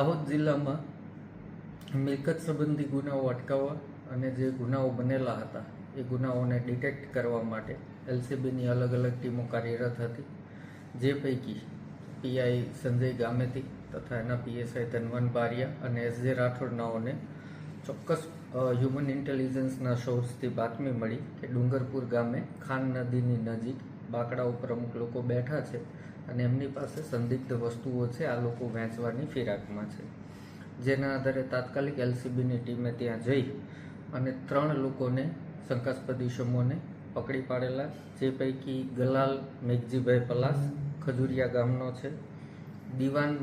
દાહોદ જિલ્લામાં મિલકત સંબંધી ગુનાઓ અટકાવવા અને જે ગુનાઓ બનેલા હતા, એ ગુનાઓને ડિટેક્ટ કરવા માટે એલસીબીની અલગ અલગ ટીમો કાર્યરત હતી. જે પૈકી પીઆઈ સંજય ગામેતી તથા એના પીએસઆઈ ધનવન બારિયા અને એસ જે રાઠોડનાઓને ચોક્કસ હ્યુમન ઇન્ટેલિજન્સના સોર્સથી બાતમી મળી કે ડુંગરપુર ગામે ખાન નદીની નજીક બાકડા ઉપર અમુક લોકો બેઠા છે. અને એમની પાસે સંદિગ્ધ વસ્તુઓ છે, આ લોકો વેચવાની ફિરાકમાં છે. જેના આધારે તાત્કાલિક એલસીબીની ટીમે ત્યાં જઈ અને ત્રણ લોકોને શંકાસ્પદ ઇસમોને પકડી પાડેલા, જે પૈકી ગલાલ મેઘજીભાઈ પલાસ ખજુરિયા ગામનો છે, દિવાન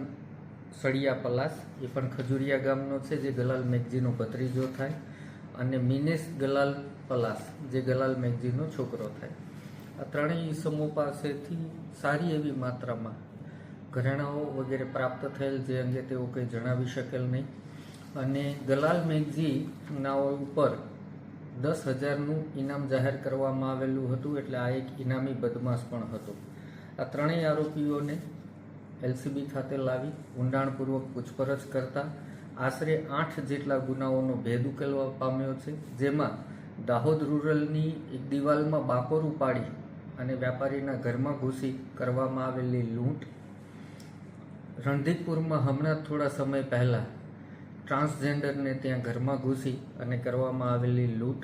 સળિયા પલાસ એ પણ ખજુરિયા ગામનો છે, જે ગલાલ મેઘજીનો ભત્રીજો થાય, અને મિનેશ ગલાલ પલાસ, જે ગલાલ મેઘજીનો છોકરો થાય. આ ત્રણેય ઈસમો પાસેથી સારી એવી માત્રામાં ઘરેણાઓ વગેરે પ્રાપ્ત થયેલ જે અંગે તેઓ કંઈ જણાવી શકેલ નહીં. અને દલાલ મેઘજી નાઓ ઉપર દસ હજારનું ઇનામ જાહેર કરવામાં આવેલું હતું, એટલે આ એક ઇનામી બદમાશ પણ હતો. આ ત્રણેય આરોપીઓને એલસીબી ખાતે લાવી ઊંડાણપૂર્વક પૂછપરછ કરતા આશરે આઠ જેટલા ગુનાઓનો ભેદ ઉકેલવા પામ્યો છે, જેમાં દાહોદ રૂરલની એક દિવાલમાં બાકોર પાડી અને વેપારીના ઘરમાં ઘૂસી કરવામાં આવેલી લૂંટ રણધીકપુરમાં હમણાં થોડા સમય પહેલાં ટ્રાન્સજેન્ડરને ત્યાં ઘરમાં ઘૂસી અને કરવામાં આવેલી લૂંટ,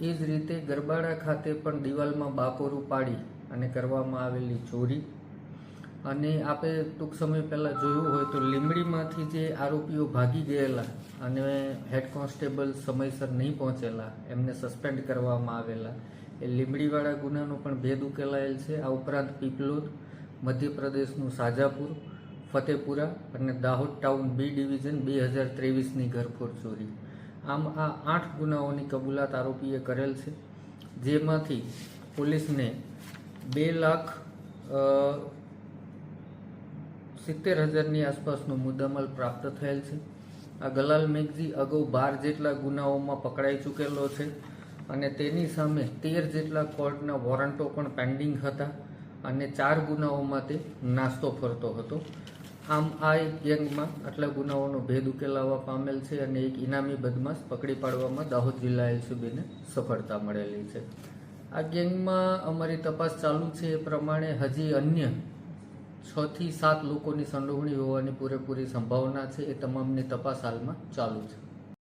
એ જ રીતે ગરબાડા ખાતે પણ દિવાલમાં બાકોરું પાડી અને કરવામાં આવેલી ચોરી અને આપે ટૂંક સમય પહેલાં જોયું હોય તો લીંબડીમાંથી જે આરોપીઓ ભાગી ગયેલા અને હેડ કોન્સ્ટેબલ સમયસર નહીં પહોંચેલા, એમને સસ્પેન્ડ કરવામાં આવેલા એ લીંબડીવાળા ગુનાનો પણ ભેદ ઉકેલાયેલ છે. આ ઉપરાંત પીપલોદ, મધ્યપ્રદેશનું સાજાપુર, ફતેપુરા અને દાહોદ ટાઉન બી ડિવિઝન બે હજાર ત્રેવીસની ઘરફોડ ચોરી. આમ આ આઠ ગુનાઓની કબૂલાત આરોપીએ કરેલ છે, જેમાંથી પોલીસને બે લાખ સિત્તેર હજારની આસપાસનો મુદ્દામાલ પ્રાપ્ત થયેલ છે. આ ગલાલ મેઘજી અગાઉ બાર જેટલા ગુનાઓમાં પકડાઈ ચૂકેલો છે. અને તેની સામે તેર જેટલા કોર્ટના વોરંટો પણ પેન્ડિંગ હતા અને ચાર ગુનાઓમાં તે નાસ્તો ફરતો હતો. આમ આ એક ગેંગમાં આટલા ગુનાઓનો ભેદ ઉકેલાવા પામેલ છે અને એક ઇનામી બદમાશ પકડી પાડવામાં દાહોદ જિલ્લા એલસીબીને સફળતા મળેલી છે. આ ગેંગમાં અમારી તપાસ ચાલુ છે એ પ્રમાણે હજી અન્ય છ થી સાત લોકોની સંડોવણી હોવાની પૂરેપૂરી સંભાવના છે એ તમામની તપાસ હાલમાં ચાલુ છે.